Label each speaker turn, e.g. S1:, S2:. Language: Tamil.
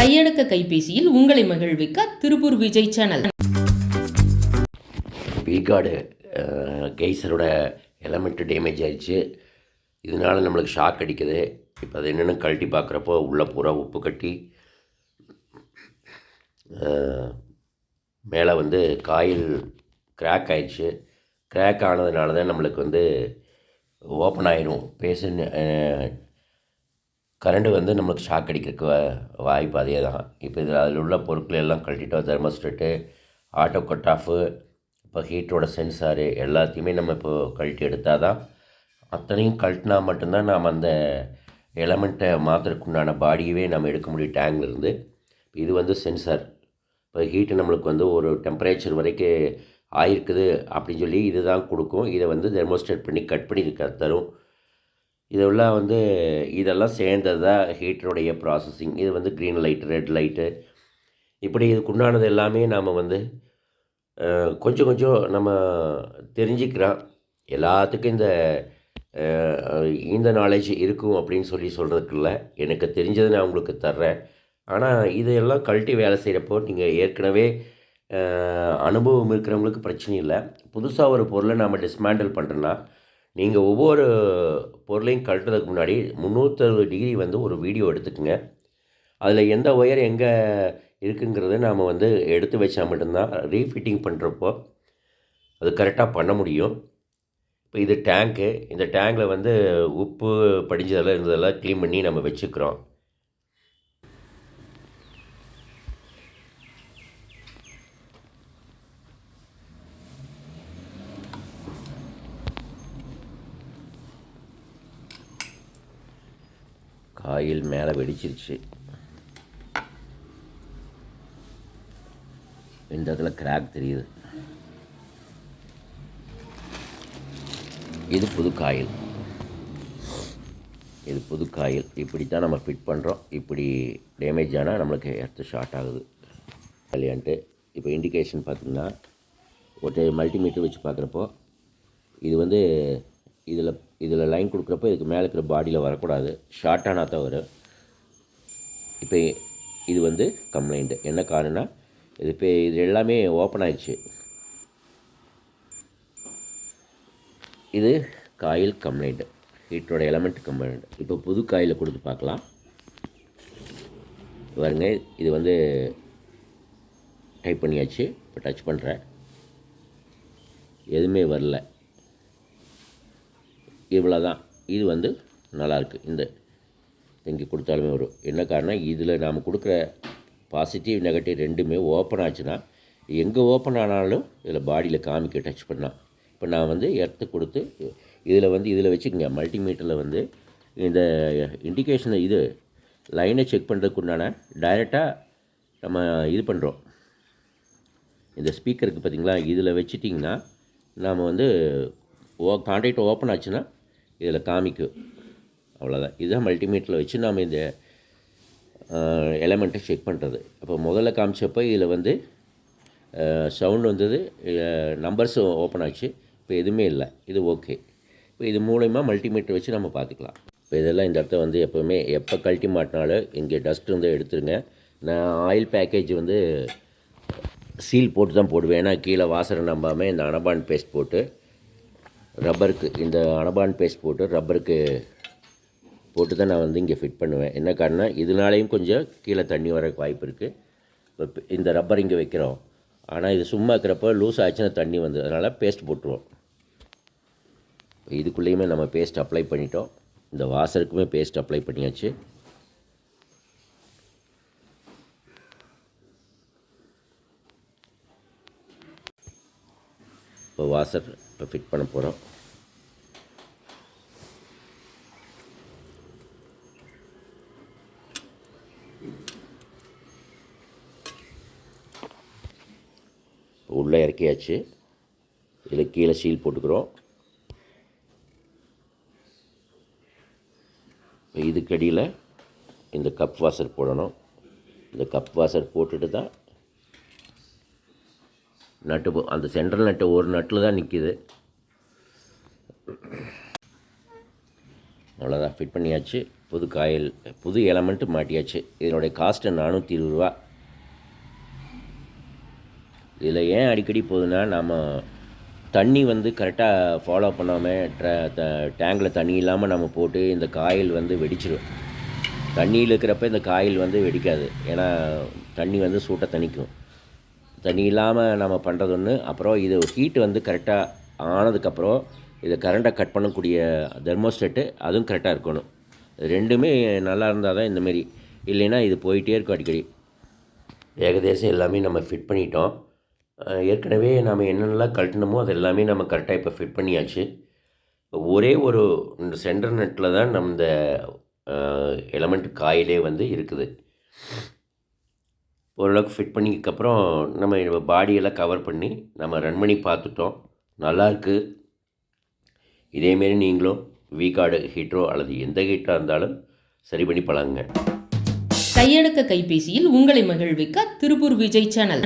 S1: கையடக்க கைபேசியில் உங்களை மகிழ்விக்க Tiruppur Vijay channel.
S2: V Guard கெய்சரோட element damage ஆயிடுச்சு. இதனால நம்மளுக்கு ஷாக் அடிக்குது. இப்போ அது என்னென்னு கழட்டி பார்க்குறப்போ உள்ளே பூரா உப்பு கட்டி மேலே வந்து காயில் கிராக் ஆயிடுச்சு. கிராக் ஆனதுனால தான் நம்மளுக்கு வந்து ஓப்பன் ஆயிரும். பேஷண்ட் கரண்ட்டு வந்து நம்மளுக்கு ஷாக் அடிக்கிறதுக்கு வா- வாய்ப்பு அதே தான் இப்போ இதில் அதில் உள்ள பொருட்கள் எல்லாம் கழட்டிட்டோம் தெர்மோஸ்டேட்டு ஆட்டோ கட் ஆஃபு இப்போ ஹீட்டரோட சென்சாரு எல்லாத்தையுமே நம்ம இப்போ கழட்டி எடுத்தால் தான் அத்தனையும் கழட்டினா மட்டும்தான் நாம் அந்த எலமெண்ட்டை மாற்றுறதுக்குண்டான பாடியவே நம்ம எடுக்க முடியும் டேங்க்லேருந்து இது வந்து சென்சார் இப்போ ஹீட்டு நம்மளுக்கு வந்து ஒரு டெம்பரேச்சர் வரைக்கும் ஆயிருக்குது அப்படின்னு சொல்லி இதுதான் கொடுக்கும். இதை வந்து தெர்மோஸ்டேட் பண்ணி கட் பண்ணி தரும். இதெல்லாம் வந்து இதெல்லாம் சேர்ந்தது தான் ஹீட்டருடைய ப்ராசஸிங் இது வந்து க்ரீன் லைட் ரெட் லைட்டு இப்படி இதுக்குண்டானது எல்லாமே நாம் வந்து கொஞ்சம் கொஞ்சம் நம்ம தெரிஞ்சுக்கிறோம். எல்லாத்துக்கும் இந்த இந்த நாலேஜ் இருக்கும் அப்படின்னு சொல்லி சொல்கிறதுக்குள்ள எனக்கு தெரிஞ்சதை நான் உங்களுக்கு தர்றேன். ஆனால் இதையெல்லாம் கழட்டி வேலை செய்கிறப்போ நீங்கள் ஏற்கனவே அனுபவம் இருக்கிறவங்களுக்கு பிரச்சனை இல்லை. புதுசாக ஒரு பொருளை நாம் டிஸ்மேண்டில் பண்ணுறோன்னா நீங்கள் ஒவ்வொரு பொருளையும் கழட்டுறதுக்கு முன்னாடி முந்நூற்றறுபது டிகிரி வந்து ஒரு வீடியோ எடுத்துக்கோங்க. அதில் எந்த ஒயர் எங்கே இருக்குங்கிறத நாம் வந்து எடுத்து வச்சா மட்டும்தான் ரீஃபிட்டிங் பண்ணுறப்போ அது கரெக்டாக பண்ண முடியும். இப்போ இது டேங்க்கு இந்த டேங்கில் வந்து உப்பு படிஞ்சதெல்லாம் இருந்ததெல்லாம் க்ளீன் பண்ணி நம்ம வச்சுக்கிறோம். காயில் மேலே வெடிச்சிருச்சு. இந்த இடத்துல கிராக் தெரியுது. இது புது காயில். இது புது காயில். இப்படி தான் நம்ம ஃபிட் பண்ணுறோம் இப்படி டேமேஜ் ஆனால் நம்மளுக்கு எர்த்து ஷார்ட் ஆகுது. இல்லையான்ட்டு இப்போ இண்டிகேஷன் பார்த்திங்கன்னா ஒரு மல்டிமீட்டர் வச்சு பார்க்குறப்போ இது வந்து இதில் இதில் லைன் கொடுக்குறப்ப இதுக்கு மேலே இருக்கிற பாடியில் வரக்கூடாது. ஷார்ட் தான் வரும் இப்போ இது வந்து கம்ப்ளைண்ட்டு என்ன காரணம்னா இது இப்போ இது எல்லாமே ஓப்பன் ஆயிடுச்சு. இது காயில் கம்ப்ளைண்ட் ஹீட்டோட எலமெண்ட் கம்ப்ளைண்ட் இப்போ புது காயில் கொடுத்து பார்க்கலாம். பாருங்க இது வந்து டைப் பண்ணியாச்சு. இப்போ டச் பண்ணுறேன் எதுவுமே வரல. இவ்வளோ தான் இது வந்து நல்லாயிருக்கு இந்த எங்கே கொடுத்தாலுமே வரும் என்ன காரணம் இதில் நாம் கொடுக்குற பாசிட்டிவ் நெகட்டிவ் ரெண்டுமே ஓப்பன் ஆச்சுன்னா எங்கே ஓப்பன் ஆனாலும் இதில் பாடியில் காமிக்க டச் பண்ணலாம். இப்போ நான் வந்து எர்த்து கொடுத்து இதில் வந்து இதில் வச்சுக்கோங்க மல்டிமீட்டரில் வந்து இந்த இண்டிகேஷனை இது லைனை செக் பண்ணுறதுக்கு உண்டான டைரெக்டாக நம்ம இது பண்ணுறோம் இந்த ஸ்பீக்கருக்கு பார்த்தீங்களா இதில் வச்சிட்டிங்கன்னா நாம் வந்து ஓ கான்டாக்ட் ஓப்பன் ஆச்சுன்னா இதில் காமிக்கும். அவ்வளோதான் இதுதான் மல்டிமீட்டரில் வச்சு நாம் இந்த எலமெண்ட்டை செக் பண்ணுறது அப்போ முதல்ல காமிச்சப்போ இதில் வந்து சவுண்ட் வந்தது நம்பர்ஸும் ஓப்பன் ஆச்சு. இப்போ எதுவுமே இல்லை. இது ஓகே இப்போ இது மூலயமா மல்டிமீட்டர் வச்சு நம்ம பார்த்துக்கலாம். இப்போ இதெல்லாம் இந்த இடத்த வந்து எப்போவுமே எப்போ கழட்டி மாட்டினாலும் இங்கே டஸ்ட் வந்து எடுத்துருங்க. நான் ஆயில் பேக்கேஜ் வந்து சீல் போட்டு தான் போடுவேன். ஏன்னா கீழே வாசனை நம்பாமல் இந்த அனபான் பேஸ்ட் போட்டு ரப்பருக்கு இந்த அனபான் பேஸ்ட் போட்டு ரப்பருக்கு போட்டு தான் நான் வந்து இங்கே ஃபிட் பண்ணுவேன். என்ன காரணம் இதனாலேயும் கொஞ்சம் கீழே தண்ணி வர வாய்ப்பு இருக்குது இந்த ரப்பர் இங்கே வைக்கிறோம். ஆனால் இது சும்மா இருக்கிறப்ப லூஸ் ஆச்சுன்னா தண்ணி வந்து அதனால் பேஸ்ட் போட்டுருவோம். இப்போ இதுக்குள்ளேயுமே நம்ம பேஸ்ட் அப்ளை பண்ணிட்டோம். இந்த வாசருக்குமே பேஸ்ட் அப்ளை பண்ணியாச்சு. இப்போ வாசர் இப்போ ஃபிட் பண்ண போகிறோம் உள்ளே இறக்கியாச்சு. இதில் கீழே சீல் போட்டுக்கிறோம். இப்போ இதுக்கடியில் இந்த கப் வாசர் போடணும். இந்த கப் வாசர் போட்டுட்டு தான் நட்டு போ- அந்த சென்ட்ரல் நட்டு ஒரு நட்டில் தான் நிற்கிது அவ்வளோதான் ஃபிட் பண்ணியாச்சு. புது காயில் புது எலமெண்ட்டு மாட்டியாச்சு. இதனுடைய காஸ்ட்டு நானூற்றி இருபது ரூபா. இதில் ஏன் அடிக்கடி போகுதுன்னா நம்ம தண்ணி வந்து கரெக்டாக ஃபாலோ பண்ணாமல் டேங்கில் தண்ணி இல்லாமல் நம்ம போட்டு இந்த காயில் வந்து வெடிச்சிடும் தண்ணியில் இருக்கிறப்ப இந்த காயில் வந்து வெடிக்காது. ஏன்னா தண்ணி வந்து சூட்டை தணிக்கும். தண்ணி இல்லாமல் நம்ம பண்ணுறது ஒன்று அப்புறம் இது ஹீட் வந்து கரெக்டாக ஆனதுக்கப்புறம் இதை கரண்ட்டை கட் பண்ணக்கூடிய தெர்மோஸ்டேட்டு அதுவும் கரெக்டாக இருக்கணும். ரெண்டுமே நல்லா இருந்தால் தான் இந்தமாரி இல்லைன்னா இது போயிட்டே இருக்கும் அடிக்கடி. ஏகதேசம் எல்லாமே நம்ம ஃபிட் பண்ணிட்டோம். ஏற்கனவே நம்ம என்னென்னலாம் கழட்டினமோ அது எல்லாமே நம்ம கரெக்டாக இப்போ ஃபிட் பண்ணியாச்சு. ஒரே ஒரு இந்த சென்டர் நெட்டில் தான் நம்ம இந்த எலமெண்ட் காயிலே வந்து இருக்குது. ஓரளவுக்கு ஃபிட் பண்ணிக்கப்புறம் நம்ம பாடியெல்லாம் கவர் பண்ணி நம்ம ரன் பண்ணி பார்த்துட்டோம். நல்லாயிருக்கு இதேமாரி நீங்களும் வீகார்டு ஹீட்டரோ அல்லது எந்த ஹீட்டராக இருந்தாலும் சரி பண்ணி பழகுங்க.
S1: கையடக்க கைபேசியில் உங்களை மகிழ்விக்க திருப்பூர் விஜய் சேனல்.